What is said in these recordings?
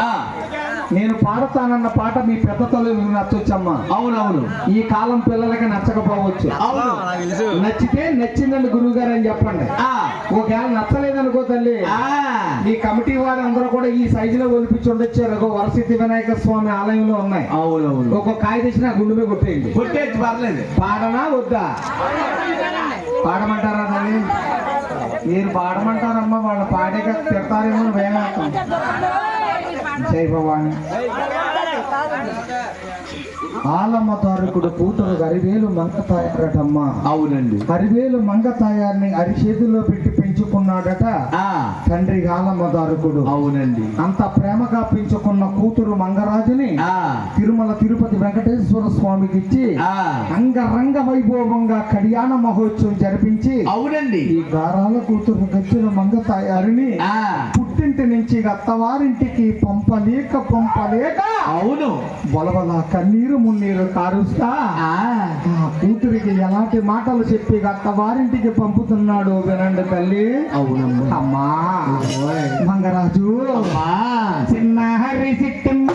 ఆ, నేను పాడతానన్న పాట మీ పెద్ద తల్లులకు నచ్చొచ్చమ్మా. అవునవును. ఈ కాలం పిల్లలకి నచ్చకపోవచ్చు. అవును. నచ్చితే నచ్చిందండి గురువు గారు అని చెప్పండి. ఆ, ఒకవేళ నచ్చలేదనుకో తల్లి ఆ, ఈ కమిటీ వారందరూ కూడా ఈ సైజులో ఒలిపించి ఉండొచ్చారు. ఒక వరసిద్ధి వినాయక స్వామి ఆలయంలో ఉన్నాయి. అవునవును. ఒక్కొక్క కాయ తెచ్చి నా గుండె మీద కొట్టేయండి. కొట్టేసి పర్లేదు. పాడనా వద్దా? పాడమంటారా తల్లి? మీరు పాడమంటారమ్మా వాళ్ళ పాడేక తిడతారేమో భయం వేస్తాం జై భవాని ఆలమ్మ తారకుడు కూతురు గరివేలు మంగ తాయారటమ్మా అవునండి. హరివేలు మంగ తాయారిని అరిచేతుల్లో పెట్టి పెంచుకున్నాడట. తండ్రి ఆలమ్మ దారుకుడు అవునండి. అంత ప్రేమగా పెంచుకున్న కూతురు మంగరాజుని తిరుమల తిరుపతి వెంకటేశ్వర స్వామికి ఇచ్చి అంగరంగ వైభవంగా కళ్యాణ మహోత్సవం జరిపించి అవునండి. ఈ గారాల కూతురు గచ్చిన మంగ తాయారిని పుట్టింటి నుంచి అత్తవారింటికి పంపలేక పంపలేక అవును. బలబల కన్నీరు మున్నీరు కారుస్తా. కూతురికి ఎలాంటి మాటలు చెప్పి అత్తవారింటికి పంపుతున్నాడు వినండి తల్లి. అవునమ్మా. అమ్మా. మంగరాజు చిన్న హరి చిట్టమ్మ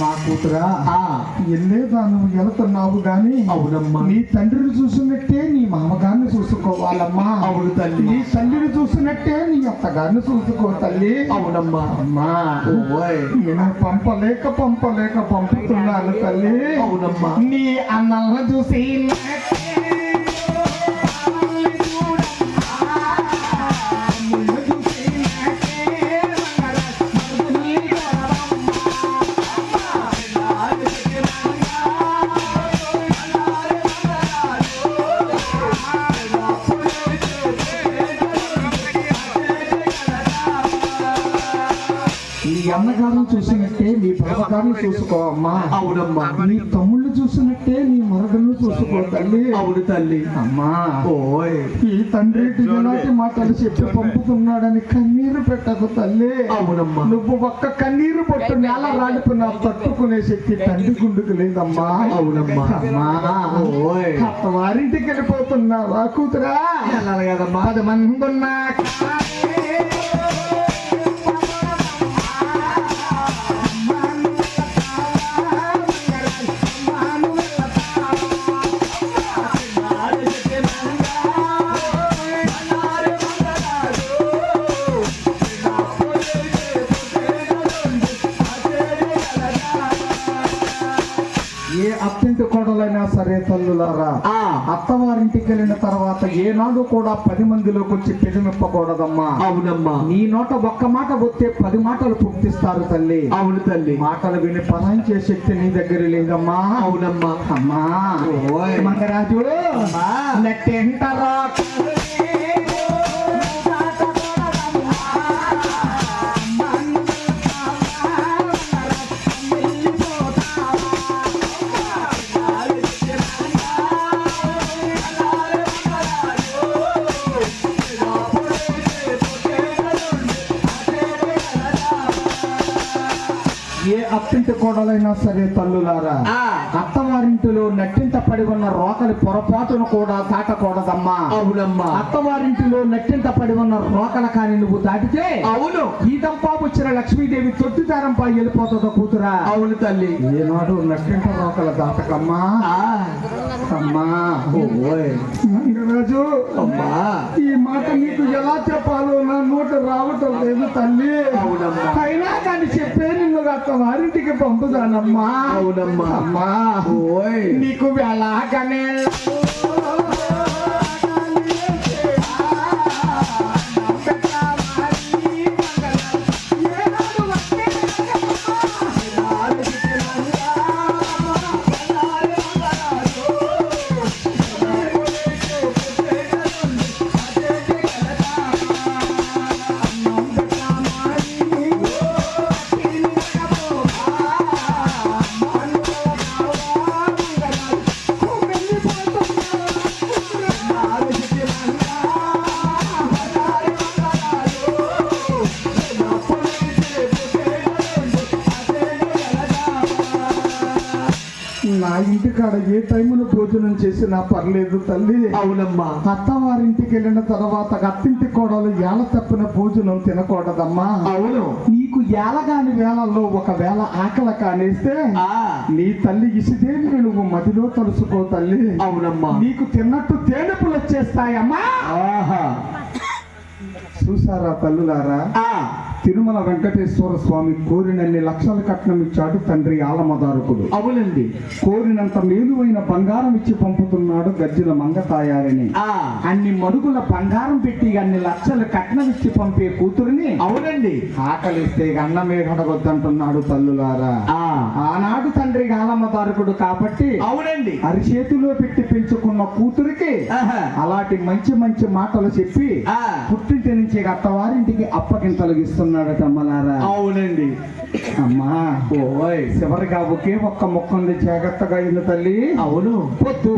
అమ్మా కూతురా ఆ, ఎల్లేదా నువ్వు వెళుతున్నావు గాని అవునమ్మా. నీ తండ్రిని చూసినట్టే నీ మామగారిని చూసుకోవాలమ్మా అవును తల్లి. నీ తల్లిని చూసినట్టే నీ అత్తగారిని చూసుకో తల్లి అవునమ్మా అమ్మా. నేను పంపలేక పంపలేక పంపుతున్నాను తల్లి అవునమ్మా. నీ అన్నలను చూసి అన్నగారిని చూసినట్టే నీ బావగారిని చూసుకో అమ్మా అవునమ్మా. నీ తమ్ముళ్ళు చూసినట్టే నీ మరదలను చూసుకో తల్లి అవును తల్లి. అమ్మా. ఓయ్. ఈ తండ్రి ఇలాంటి మాటలు చెప్పి పంపుతున్నాడని కన్నీరు పెట్టకు తల్లి. అవునమ్మా. నువ్వు ఒక్క కన్నీరు పొట్టు నేల రాలిపోయినా తట్టుకునే శక్తి తండ్రి గుండుకు లేదమ్మా. అవునమ్మా. అమ్మా. ఓయ్. అత్తవారింటికి వెళ్ళిపోతున్నావా కూతురా. పది మంది ఉన్నా. కోడలైనా సరే తల్లులారా అత్తవారింటికి వెళ్ళిన తర్వాత ఏనాడు కూడా పది మందిలోకి వచ్చి పెదిమిప్పకూడదమ్మా అవునమ్మా. నీ నోట ఒక్క మాట పోతే పది మాటలు పుట్టిస్తారు తల్లి. అవును తల్లి. మాటలు విని పరాయించే శక్తి నీ దగ్గర లేదమ్మా. అవునమ్మా. అమ్మా. మంగరాజు. నెట్టెంటరా. కోడలైనా సరే తల్లులారా. అత్తవారింటిలో నట్టింట పడి ఉన్న రోకలి పొరపాటును కూడా దాటకూడదమ్మా. అవునమ్మా. అత్తవారింటిలో నట్టింట పడి ఉన్న రోకల కాని నువ్వు దాటితే అవును. ఈ దంపా వచ్చిన లక్ష్మీదేవి తొట్టి దారంపై వెళ్ళిపోతుందో కూతురా. అవును తల్లి. ఏనాడు నట్టింట రోకల దాటకమ్మా. అమ్మా. మంగరాజు అమ్మా. ఈ మాట నీకు ఎలా చెప్పాలో నా నోట రావటం లేదు తల్లి. అయినా కానీ చెప్పే నిన్ను అక్క వారింటికి పంపుదానమ్మా. అవునమ్మా. అమ్మా. నీకు వెళ్ళకనే ఇంటికాడ ఏ టైమున భోజనం చేసినా పర్లేదు తల్లి. అవునమ్మా. అత్తవారింటికి వెళ్ళిన తర్వాత అత్తింటి కోడలు ఏళ్ళ తప్పిన భోజనం తినకూడదమ్మా. అవును. నీకు ఏలగాని వేళల్లో ఒకవేళ ఆకలి కానేస్తే నీ తల్లి ఇసుదేవిని నువ్వు మదిలో తలుసుకో తల్లి. అవునమ్మా. నీకు తిన్నట్టు తేనెపులు వచ్చేస్తాయమ్మా. ఆహా. చూసారా తల్లులారా? తిరుమల వెంకటేశ్వర స్వామి కోరినన్ని లక్షల కట్నం ఇచ్చాడు తండ్రి ఆలమదారకుడు. అవునండి. కోరినంత మేలువైన బంగారం ఇచ్చి పంపుతున్నాడు గజ్జల మంగతాయారిని ఆ. అన్ని మడుగుల బంగారం పెట్టి అన్ని లక్షలు కట్నం ఇచ్చి పంపే కూతురిని అవునండి. ఆకలిస్తే అన్నమే కడగొద్దంటున్నాడు తల్లులారా. ఆ. ఆనాడు తండ్రి గాలమ్మదారకుడు కాబట్టి అవునండి. అరిచేతిలో పెట్టి పెంచుకున్న కూతురికి. అలాంటి మంచి మంచి మాటలు చెప్పి పుట్టింటి నుంచి అత్తవారింటికి అప్పగింతలు ఇస్తున్నాడట అమ్మలారా అవునండి. అమ్మా ఓయ్ చివరిగా ఒకే ఒక్క మొక్క ఉంది జాగ్రత్తగా ఇల్లు తల్లి. అవును. పొద్దు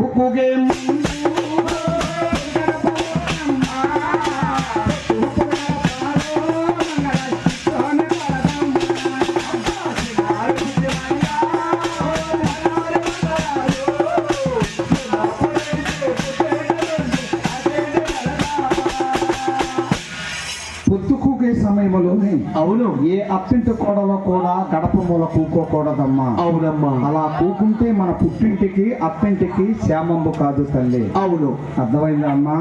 సమయంలోనే అవును. ఏ అత్తింటి కోడలో కూడా గడప మూల కూకోకూడదమ్మా. అవునమ్మా. అలా కూకుంటే మన పుట్టింటికి అత్తింటికి శ్యామంబు కాదు తల్లి. అవును. అర్థమైందా అమ్మా?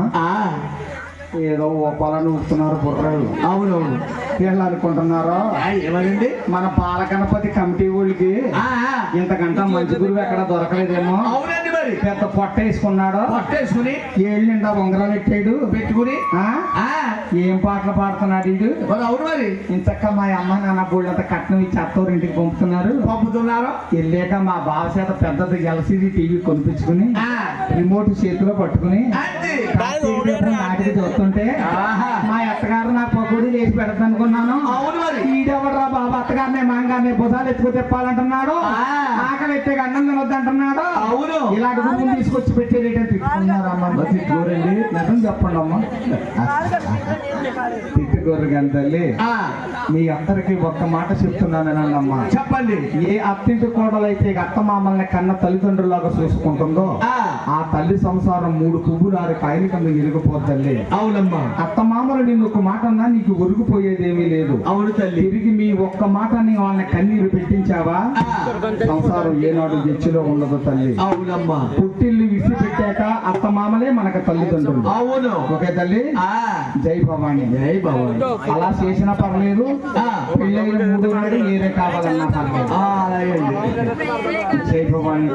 ఏదో ఓ పొలాన్ని ఊపుతున్నారు బుర్రాలు అవునవును. వీళ్ళు అనుకుంటున్నారో ఏమనండి? మన బాలగణపతి కమిటీ వాళ్ళకి. ఇంతకంట మంచి గురువు ఎక్కడ దొరకలేదేమో? మరి పెద్ద పొట్ట వేసుకున్నాడు? పట్టేసుకుని ఏళ్ళు నిండా ఉంగరాలు ఎట్టాడు పెట్టుకుని ఏం పాటలు పాడుతున్నాడు మరి అవును మరి. ఇంతక్క మా అమ్మ నాన్న బోళ్ళంత కట్నం ఇచ్చి అత్తవారి ఇంటికి పంపుతున్నారు. పంపుతున్నారు. వెళ్ళాక మా బావ చేత పెద్దది ఎల్సీడీ టీవీ కొనిపించుకుని రిమోట్ చేతిలో పట్టుకుని నాటికి చూస్తుంటే. మా అత్తగారు నా పకోడీ చేసి పెడతాను అనుకున్నాను అవును మరి. ఈడెవడరా బాబు అత్తగారిని మాంగారిని భుజాలు ఎత్తుకు తిప్పాలంటున్నాడు? ఆ. ఆకలి ఎత్తే అన్నం తినొద్దంటున్నాడు? అవును. ఇలాంటి గురువుని తీసుకొచ్చి పెట్టేదేటని తిట్టుకున్నారమ్మా తిట్టుకోరండి. నిజం చెప్పండి అమ్మా తిట్టుకోరు తల్లి ఆ. మీ అందరికి ఒక్క మాట చెప్తున్నానండి అమ్మా చెప్పండి. ఏ అత్తింటి కోడలైతే అత్త మామల్ని కన్న తల్లిదండ్రులాగా చూసుకుంటుందో ఆ. ఆ తల్లి సంసారం మూడు పువ్వులు ఆరు కాయలు కింద ఎరిగిపోద్దండి అవునమ్మా. అత్త మామలు నిన్ను ఒక మాట అన్నా నీకు ఒరిగిపోయేదేమీ లేదు. అవును తల్లి. తిరిగి మీ ఒక్క మాట నీ వాళ్ళని కన్నీరు పెట్టించావా? సంసారం ఏనాడు గెచ్చిలో ఉండదు తల్లి. అవునమ్మా. పుట్టిల్లు విసి పెట్టాక అత్త మామలే మనకు తల్లిదండ్రులు. అవును. ఓకే తల్లి? జై భవాని. జై భవాని. అలా చేసినా పర్లేదు. పెళ్ళైన మూడు నాడు ఏరే కావాలన్నా పర్లేదు. జై భవాని.